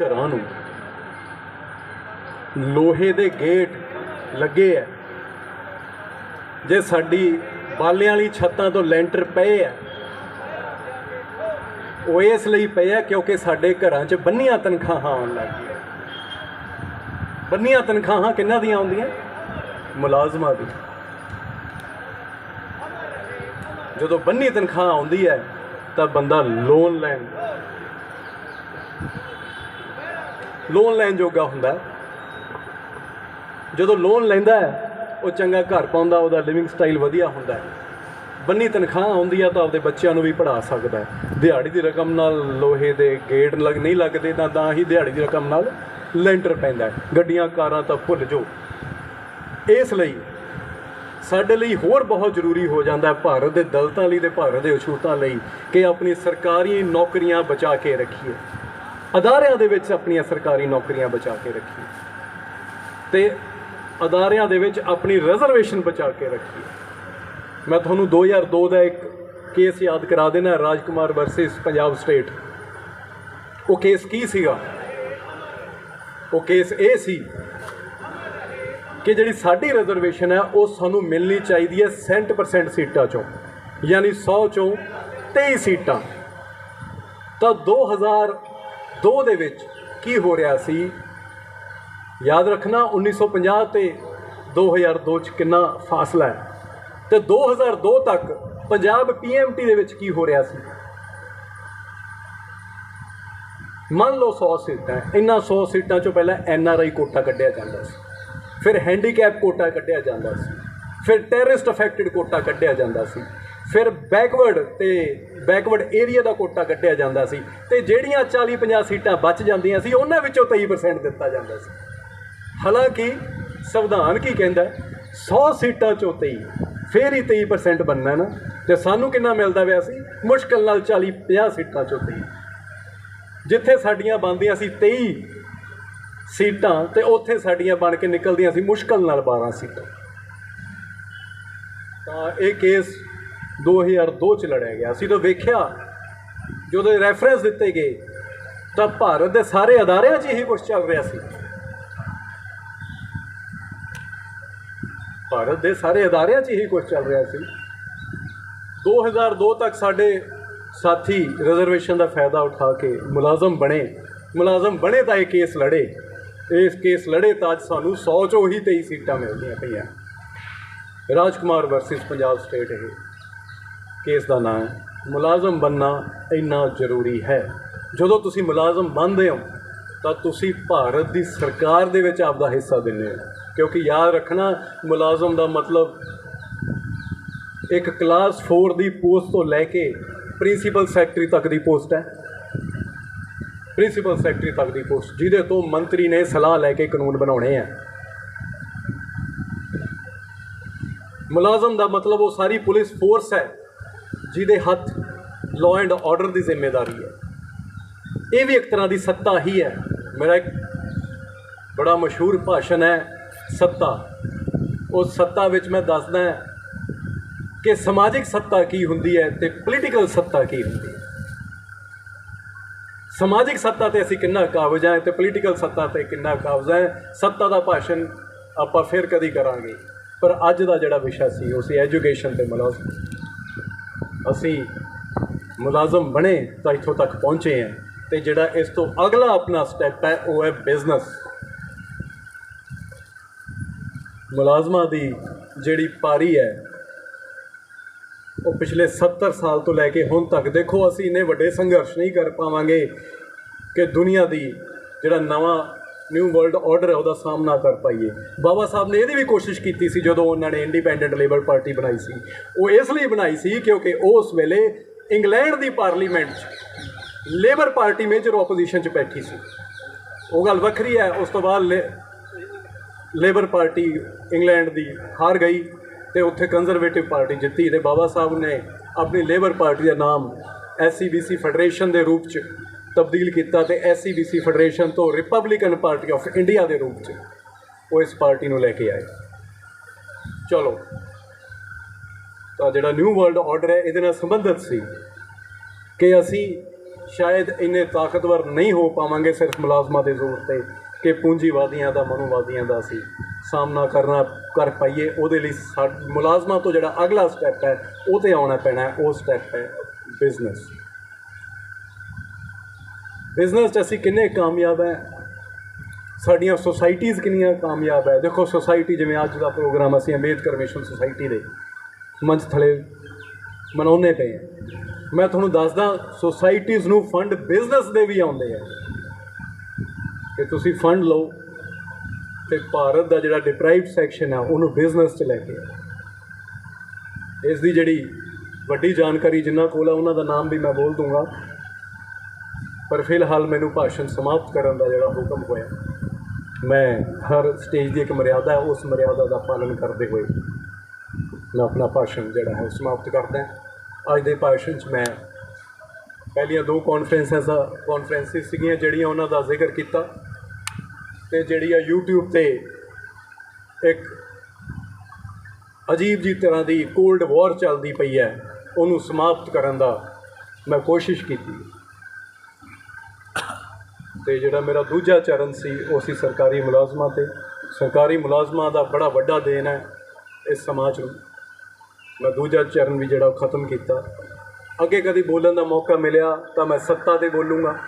ਘਰਾਂ ਨੂੰ। ਲੋਹੇ ਦੇ ਗੇਟ ਲੱਗੇ ਆ। ਜੇ ਸਾਡੀ ਬਾਲਿਆਂ ਵਾਲੀ ਛੱਤਾਂ ਤੋਂ ਲੈਂਟਰ ਪਏ ਆ, ਉਹ ਇਸ ਲਈ ਪਏ ਆ ਕਿਉਂਕਿ ਸਾਡੇ ਘਰਾਂ 'ਚ ਬੰਨੀਆਂ ਤਨਖਾਹਾਂ ਆਉਣ ਲੱਗ ਗਈਆਂ। ਬੰਨੀਆਂ ਤਨਖਾਹਾਂ ਕਿੰਨਾਂ ਦੀਆਂ ਆਉਂਦੀਆਂ? ਮੁਲਾਜ਼ਮਾਂ ਦੀ ਜਦੋਂ ਬੰਨੀ ਤਨਖਾਹ ਆਉਂਦੀ ਹੈ, ਤਾਂ ਬੰਦਾ ਲੋਨ ਲੈਣ ਲੋਨ ਲੈਣ ਜੋਗਾ ਹੁੰਦਾ ਜਦੋਂ ਲੋਨ ਲੈਂਦਾ ਹੈ, ਉਹ ਚੰਗਾ ਘਰ ਪਾਉਂਦਾ, ਉਹਦਾ ਲਿਵਿੰਗ ਸਟਾਈਲ ਵਧੀਆ ਹੁੰਦਾ ਹੈ। ਬੰਨੀ ਤਨਖਾਹ ਆਉਂਦੀ ਆ ਤਾਂ ਆਪਦੇ ਬੱਚਿਆਂ ਨੂੰ ਵੀ ਪੜ੍ਹਾ ਸਕਦਾ ਹੈ। ਦਿਹਾੜੀ ਦੀ ਰਕਮ ਨਾਲ ਲੋਹੇ ਦੇ ਗੇਟ ਲੱਗ ਨਹੀਂ ਲੱਗਦੇ, ਤਾਂ ਤਾਂ ਹੀ ਦਿਹਾੜੀ ਦੀ ਰਕਮ ਨਾਲ ਲੈਂਟਰ ਪੈਂਦਾ ਹੈ। ਗੱਡੀਆਂ, ਕਾਰਾਂ ਤਾਂ ਭੁੱਲ ਜੋ ਇਸ ਲਈ ਸਾਡੇ ਲਈ ਹੋਰ ਬਹੁਤ ਜ਼ਰੂਰੀ ਹੋ ਜਾਂਦਾ ਹੈ ਭਾਰਤ ਦੇ ਦਲਤਾਂ ਲਈ ਤੇ ਭਾਰਤ ਦੇ ਅਛੂਤਾਂ ਲਈ ਕਿ ਆਪਣੀ ਸਰਕਾਰੀ ਨੌਕਰੀਆਂ ਬਚਾ ਕੇ ਰੱਖੀਏ। ਅਦਾਰਿਆਂ ਦੇ ਵਿੱਚ ਆਪਣੀਆਂ ਸਰਕਾਰੀ ਨੌਕਰੀਆਂ ਬਚਾ ਕੇ ਰੱਖੀਏ ਤੇ ਅਦਾਰਿਆਂ ਦੇ ਵਿੱਚ ਆਪਣੀ ਰਿਜ਼ਰਵੇਸ਼ਨ ਬਚਾ ਕੇ ਰੱਖੀਏ ਮੈਂ ਤੁਹਾਨੂੰ 2002 ਦਾ ਇੱਕ ਕੇਸ ਯਾਦ ਕਰਾ ਦੇਣਾ, ਰਾਜਕੁਮਾਰ ਵਰਸਸ ਪੰਜਾਬ ਸਟੇਟ ਉਹ ਕੇਸ ਕੀ ਸੀਗਾ? ਉਹ ਕੇਸ ਇਹ ਸੀ ਕਿ ਜਿਹੜੀ ਸਾਡੀ ਰਿਜ਼ਰਵੇਸ਼ਨ ਹੈ, ਉਹ ਸਾਨੂੰ ਮਿਲਣੀ ਚਾਹੀਦੀ ਹੈ 60% ਸੀਟਾਂ ਚੋਂ, ਯਾਨੀ 100 ਚੋਂ 23 ਸੀਟਾਂ। ਤਾਂ 2002 ਦੇ ਵਿੱਚ ਕੀ ਹੋ ਰਿਹਾ ਸੀ? ਯਾਦ ਰੱਖਣਾ 1950 ਤੇ 2002 ਚ ਕਿੰਨਾ ਫਾਸਲਾ ਹੈ। ਤੇ 2002 ਤੱਕ ਪੰਜਾਬ ਪੀਐਮਟੀ ਦੇ ਵਿੱਚ ਕੀ ਹੋ ਰਿਹਾ ਸੀ? ਮੰਨ ਲਓ 100 ਸੀਟਾਂ ਇਹਨਾਂ 100 ਸੀਟਾਂ ਚੋਂ ਪਹਿਲਾਂ ਐਨਆਰਆਈ ਕੋਟਾ ਕੱਢਿਆ ਜਾਂਦਾ ਸੀ। ਫਿਰ ਹੈਂਡੀਕੈਪ ਕੋਟਾ ਕੱਢਿਆ ਜਾਂਦਾ ਸੀ। ਫਿਰ ਟੈਰਰਿਸਟ ਅਫੈਕਟਡ ਕੋਟਾ ਕੱਢਿਆ ਜਾਂਦਾ ਸੀ। ਫਿਰ ਬੈਕਵਰਡ ਤੇ ਬੈਕਵਰਡ ਏਰੀਆ ਦਾ ਕੋਟਾ ਕੱਢਿਆ ਜਾਂਦਾ ਸੀ ਤੇ ਜਿਹੜੀਆਂ 40 50 ਸੀਟਾਂ ਬਚ ਜਾਂਦੀਆਂ ਸੀ, ਉਹਨਾਂ ਵਿੱਚੋਂ 23% ਦਿੱਤਾ ਜਾਂਦਾ ਸੀ। ਹਾਲਾਂਕਿ ਸੰਵਿਧਾਨ ਕੀ ਕਹਿੰਦਾ ਹੈ? 100 ਸੀਟਾਂ ਚੋਂ 23 ਫੇਰ ਹੀ 23% ਬਣਨਾ ਨਾ, ਤੇ ਸਾਨੂੰ ਕਿੰਨਾ ਮਿਲਦਾ ਪਿਆ ਸੀ? ਮੁਸ਼ਕਲ ਨਾਲ 40 50 ਸੀਟਾਂ ਚੋਂ 23 ਜਿੱਥੇ ਸਾਡੀਆਂ ਬਣਦੀਆਂ ਸੀ 23 ਸੀਟਾਂ, ਤੇ ਉੱਥੇ ਸਾਡੀਆਂ ਬਣ ਕੇ ਨਿਕਲਦੀਆਂ ਸੀ ਮੁਸ਼ਕਲ ਨਾਲ 12 ਸੀਟਾਂ। ਤਾਂ ਇਹ ਕੇਸ 2002 ਚ ਲੜਿਆ ਗਿਆ। ਅਸੀਂ ਤਾਂ ਵੇਖਿਆ, ਜਦੋਂ ਰੈਫਰੈਂਸ ਦਿੱਤੇ ਗਏ, ਤਾਂ ਭਾਰਤ ਦੇ ਸਾਰੇ ਅਦਾਰਿਆਂ 'ਚ ਇਹੀ ਕੁਝ ਚੱਲ ਰਿਹਾ ਸੀ। ਭਾਰਤ ਦੇ ਸਾਰੇ ਅਦਾਰਿਆਂ 'ਚ ਇਹੀ ਕੁਝ ਚੱਲ ਰਿਹਾ ਸੀ। 2002 ਤੱਕ ਸਾਡੇ ਸਾਥੀ ਰਿਜ਼ਰਵੇਸ਼ਨ ਦਾ ਫਾਇਦਾ ਉਠਾ ਕੇ ਮੁਲਾਜ਼ਮ ਬਣੇ। ਮੁਲਾਜ਼ਮ ਬਣੇ ਤਾਂ ਇਹ ਕੇਸ ਲੜੇ। ਇਸ ਕੇਸ ਲੜੇ ਤਾਂ ਅੱਜ ਸਾਨੂੰ 100 ਚੋਂ ਹੀ 23 ਸੀਟਾਂ ਮਿਲਦੀਆਂ ਪਈਆਂ। ਰਾਜਕੁਮਾਰ ਵਰਸਸ ਪੰਜਾਬ ਸਟੇਟ ਇਹ। ਕੇਸ ਦਾ ਨਾਂ ਹੈ ਮੁਲਾਜ਼ਮ ਬੰਨਾ ਇੰਨਾ ਜ਼ਰੂਰੀ ਹੈ। ਜਦੋਂ ਤੁਸੀਂ ਮੁਲਾਜ਼ਮ ਬਣਦੇ ਹੋ, ਤਾਂ ਤੁਸੀਂ ਭਾਰਤ ਦੀ ਸਰਕਾਰ ਦੇ ਵਿੱਚ ਆਪਦਾ ਹਿੱਸਾ ਦਿੰਦੇ ਹੋ। ਕਿਉਂਕਿ ਯਾਦ ਰੱਖਣਾ, ਮੁਲਾਜ਼ਮ ਦਾ ਮਤਲਬ ਇੱਕ ਕਲਾਸ 4 ਦੀ ਪੋਸਟ ਤੋਂ ਲੈ ਕੇ ਪ੍ਰਿੰਸੀਪਲ ਸੈਕਟਰੀ ਤੱਕ ਦੀ ਪੋਸਟ ਹੈ। ਪ੍ਰਿੰਸੀਪਲ ਸੈਕਟਰੀ ਤੱਕ ਦੀ ਪੋਸਟ, ਜਿਹਦੇ ਤੋਂ ਮੰਤਰੀ ਨੇ ਸਲਾਹ ਲੈ ਕੇ ਕਾਨੂੰਨ ਬਣਾਉਣੇ ਆ। ਮੁਲਾਜ਼ਮ ਦਾ ਮਤਲਬ ਉਹ ਸਾਰੀ ਪੁਲਿਸ ਫੋਰਸ ਹੈ। ਜਿਹਦੇ ਹੱਥ ਲਾਅ ਐਂਡ ਆਰਡਰ ਦੀ ਜ਼ਿੰਮੇਵਾਰੀ ਹੈ। ਇਹ ਵੀ ਇੱਕ ਤਰ੍ਹਾਂ ਦੀ ਸੱਤਾ ਹੀ ਹੈ। ਮੇਰਾ ਇੱਕ ਬੜਾ ਮਸ਼ਹੂਰ ਭਾਸ਼ਣ ਹੈ ਸੱਤਾ। ਉਸ ਸੱਤਾ ਵਿੱਚ ਮੈਂ ਦੱਸਦਾ ਕਿ ਸਮਾਜਿਕ ਸੱਤਾ ਕੀ ਹੁੰਦੀ ਹੈ ਤੇ ਪੋਲੀਟੀਕਲ ਸੱਤਾ ਕੀ ਹੁੰਦੀ ਹੈ। ਸਮਾਜਿਕ ਸੱਤਾ ਤੇ ਅਸੀਂ ਕਿੰਨਾ ਕਾਬਜ਼ ਹਾਂ ਤੇ ਪੋਲੀਟੀਕਲ ਸੱਤਾ ਤੇ ਕਿੰਨਾ ਕਾਬਜ਼ ਹੈ, ਸੱਤਾ ਦਾ ਭਾਸ਼ਣ ਆਪਾਂ ਫਿਰ ਕਦੀ ਕਰਾਂਗੇ। ਪਰ ਅੱਜ ਦਾ ਜਿਹੜਾ ਵਿਸ਼ਾ ਸੀ, ਉਹ ਸੀ ਐਜੂਕੇਸ਼ਨ ਤੇ ਮੁਲਾਜ਼ਮ। ਅਸੀਂ ਮੁਲਾਜ਼ਮ ਬਣੇ ਤਾਂ ਇੱਥੋਂ ਤੱਕ ਪਹੁੰਚੇ ਹਾਂ ਤੇ ਜਿਹੜਾ ਇਸ ਤੋਂ ਅਗਲਾ ਆਪਣਾ ਸਟੈਪ ਹੈ, ਉਹ ਹੈ ਬਿਜ਼ਨਸ ਮੁਲਾਜ਼ਮਾਂ ਦੀ ਜਿਹੜੀ ਪਾਰੀ ਹੈ, ਉਹ ਪਿਛਲੇ 70 ਸਾਲ ਤੋਂ ਲੈ ਕੇ ਹੁਣ ਤੱਕ ਦੇਖੋ, ਅਸੀਂ ਇੰਨੇ ਵੱਡੇ ਸੰਘਰਸ਼ ਨਹੀਂ ਕਰ ਪਾਵਾਂਗੇ ਕਿ ਦੁਨੀਆ ਦੀ ਜਿਹੜਾ ਨਵਾਂ ਨਿਊ ਵਰਲਡ ਆਰਡਰ ਹੈ, ਉਹਦਾ ਸਾਹਮਣਾ ਕਰ ਪਾਈਏ। ਬਾਬਾ ਸਾਹਿਬ ਨੇ ਇਹਦੀ ਵੀ ਕੋਸ਼ਿਸ਼ ਕੀਤੀ ਸੀ ਜਦੋਂ ਉਹਨਾਂ ਨੇ ਇੰਡੀਪੈਂਡੈਂਟ ਲੇਬਰ ਪਾਰਟੀ ਬਣਾਈ ਸੀ। ਉਹ ਇਸ ਲਈ ਬਣਾਈ ਸੀ ਕਿਉਂਕਿ ਉਸ ਵੇਲੇ ਇੰਗਲੈਂਡ ਦੀ ਪਾਰਲੀਮੈਂਟ 'ਚ ਲੇਬਰ ਪਾਰਟੀ ਮੇਜਰ ਆਪੋਜੀਸ਼ਨ 'ਚ ਬੈਠੀ ਸੀ। ਉਹ ਗੱਲ ਵੱਖਰੀ ਹੈ, ਉਸ ਤੋਂ ਬਾਅਦ ਲੇ- ਲੇਬਰ ਪਾਰਟੀ ਇੰਗਲੈਂਡ ਦੀ ਹਾਰ ਗਈ ਤੇ ਉੱਥੇ ਕੰਜ਼ਰਵੇਟਿਵ ਪਾਰਟੀ ਜਿੱਤੀ ਤੇ ਬਾਬਾ ਸਾਹਿਬ ਨੇ ਆਪਣੀ ਲੇਬਰ ਪਾਰਟੀ ਦਾ ਨਾਮ ਐਸਸੀਬੀਸੀ ਫੈਡਰੇਸ਼ਨ ਦੇ ਰੂਪ 'ਚ ਤਬਦੀਲ ਕੀਤਾ ਤੇ ਐਸਸੀਬੀਸੀ ਫੈਡਰੇਸ਼ਨ ਤੋਂ ਰਿਪਬਲਿਕਨ ਪਾਰਟੀ ਆਫ ਇੰਡੀਆ ਦੇ ਰੂਪ 'ਚ ਉਹ ਇਸ ਪਾਰਟੀ ਨੂੰ ਲੈ ਕੇ ਆਏ। ਚਲੋ, ਤਾਂ ਜਿਹੜਾ ਨਿਊ ਵਰਲਡ ਆਰਡਰ ਹੈ, ਇਹਦੇ ਨਾਲ ਸੰਬੰਧਿਤ ਸੀ ਕਿ ਅਸੀਂ ਸ਼ਾਇਦ ਇੰਨੇ ਤਾਕਤਵਰ ਨਹੀਂ ਹੋ ਪਾਵਾਂਗੇ ਸਿਰਫ ਮੁਲਾਜ਼ਮਾਂ ਦੇ ਜ਼ੋਰ ਤੇ ਕਿ ਪੂੰਜੀਵਾਦੀਆਂ ਦਾ, ਮਨੋਵਾਦੀਆਂ ਦਾ ਅਸੀਂ ਸਾਹਮਣਾ ਕਰਨਾ, ਕਰ ਪਾਈਏ। ਉਹਦੇ ਲਈ ਸਾ- ਮੁਲਾਜ਼ਮਾਂ ਤੋਂ ਜਿਹੜਾ ਅਗਲਾ ਸਟੈਪ ਹੈ, ਉਹ ਤੇ ਆਉਣਾ ਪੈਣਾ ਉਹ ਸਟੈਪ ਹੈ ਬਿਜ਼ਨਸ ਬਿਜ਼ਨਸ 'ਚ ਅਸੀਂ ਕਿੰਨੇ ਕਾਮਯਾਬ ਹੈ? ਸਾਡੀਆਂ ਸੁਸਾਇਟੀਆਂ ਕਿੰਨੀਆਂ ਕਾਮਯਾਬ ਹੈ? ਦੇਖੋ ਸੁਸਾਇਟੀ ਜਿਵੇਂ ਅੱਜ ਦਾ ਪ੍ਰੋਗਰਾਮ ਅਸੀਂ ਅੰਬੇਦਕਰ ਮਿਸ਼ਨ ਸੁਸਾਇਟੀ ਦੇ ਮੰਚ ਥਲੇ ਮਨਾਉਂਦੇ ਪਏ ਮੈਂ ਤੁਹਾਨੂੰ ਦੱਸਦਾ ਸੁਸਾਇਟੀਆਂ ਨੂੰ ਫੰਡ ਬਿਜ਼ਨਸ ਦੇ ਵੀ ਆਉਂਦੇ ਆ। ਕਿ ਤੁਸੀਂ ਫੰਡ ਲਓ ਤੇ ਭਾਰਤ ਦਾ ਜਿਹੜਾ ਡਿਪਰਾਈਵਡ ਸੈਕਸ਼ਨ ਹੈ ਉਹਨੂੰ ਬਿਜ਼ਨਸ 'ਚ ਲੈ ਕੇ ਆਓ। ਇਸ ਦੀ ਜਿਹੜੀ ਵੱਡੀ ਜਾਣਕਾਰੀ ਜਿੰਨਾ ਕੋਲ ਆ, ਉਹਨਾਂ ਦਾ ਨਾਮ ਵੀ ਮੈਂ ਬੋਲ ਦੂੰਗਾ। ਪਰ ਫਿਲਹਾਲ ਮੈਨੂੰ ਭਾਸ਼ਣ ਸਮਾਪਤ ਕਰਨ ਦਾ ਜਿਹੜਾ ਹੁਕਮ ਹੋਇਆ, ਮੈਂ ਹਰ ਸਟੇਜ ਦੀ ਇੱਕ ਮਰਿਆਦਾ ਹੈ ਉਸ ਮਰਿਆਦਾ ਦਾ ਪਾਲਣ ਕਰਦੇ ਹੋਏ ਮੈਂ ਆਪਣਾ ਭਾਸ਼ਣ ਜਿਹੜਾ ਹੈ ਸਮਾਪਤ ਕਰਦਾ ਅੱਜ ਦੇ ਭਾਸ਼ਣ 'ਚ ਮੈਂ ਪਹਿਲੀਆਂ ਦੋ ਕਾਨਫਰੰਸਾਂ ਦਾ ਕਾਨਫਰੰਸਿਸ ਸੀਗੀਆਂ ਜਿਹੜੀਆਂ ਉਹਨਾਂ ਦਾ ਜ਼ਿਕਰ ਕੀਤਾ ਤੇ ਜਿਹੜੀ ਆ YouTube ਤੇ ਇੱਕ ਅਜੀਬ ਜੀ ਤਰ੍ਹਾਂ ਦੀ ਕੋਲਡ ਵਾਰ ਚੱਲਦੀ ਪਈ ਹੈ, ਉਹਨੂੰ ਸਮਾਪਤ ਕਰਨ ਦਾ ਮੈਂ ਕੋਸ਼ਿਸ਼ ਕੀਤੀ। ਤੇ ਜਿਹੜਾ ਮੇਰਾ ਦੂਜਾ ਚਰਨ ਸੀ, ਉਹ ਸੀ ਸਰਕਾਰੀ ਮੁਲਾਜ਼ਮਾਂ ਤੇ। ਸਰਕਾਰੀ ਮੁਲਾਜ਼ਮਾਂ ਦਾ ਬੜਾ ਵੱਡਾ ਦੇਣ ਹੈ ਇਸ ਸਮਾਜ ਨੂੰ। ਮੈਂ ਦੂਜਾ ਚਰਨ ਵੀ ਜਿਹੜਾ ਉਹ ਖਤਮ ਕੀਤਾ। ਅੱਗੇ ਕਦੀ ਬੋਲਣ ਦਾ ਮੌਕਾ ਮਿਲਿਆ ਤਾਂ ਮੈਂ ਸੱਤਾ ਤੇ ਬੋਲੂੰਗਾ।